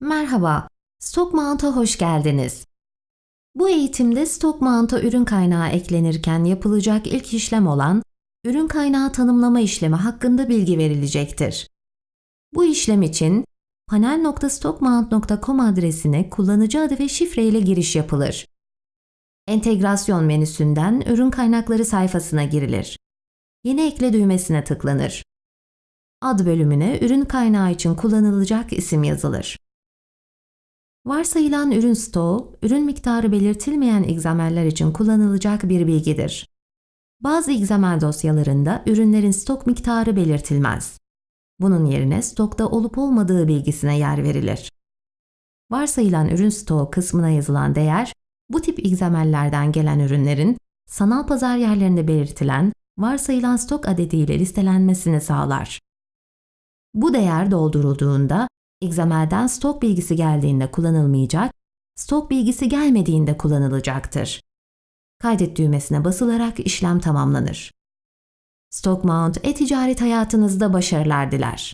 Merhaba, Stock Mount'a hoş geldiniz. Bu eğitimde Stock Mount'a ürün kaynağı eklenirken yapılacak ilk işlem olan ürün kaynağı tanımlama işlemi hakkında bilgi verilecektir. Bu işlem için panel.stockmount.com adresine kullanıcı adı ve şifre ile giriş yapılır. Entegrasyon menüsünden ürün kaynakları sayfasına girilir. Yeni ekle düğmesine tıklanır. Ad bölümüne ürün kaynağı için kullanılacak isim yazılır. Varsayılan ürün stoğu, ürün miktarı belirtilmeyen XML'ler için kullanılacak bir bilgidir. Bazı XML dosyalarında ürünlerin stok miktarı belirtilmez. Bunun yerine stokta olup olmadığı bilgisine yer verilir. Varsayılan ürün stoğu kısmına yazılan değer, bu tip XML'lerden gelen ürünlerin sanal pazar yerlerinde belirtilen varsayılan stok adediyle listelenmesini sağlar. Bu değer doldurulduğunda XML'den stok bilgisi geldiğinde kullanılmayacak, stok bilgisi gelmediğinde kullanılacaktır. Kaydet düğmesine basılarak işlem tamamlanır. Stock Mount e-ticaret hayatınızda başarılar diler.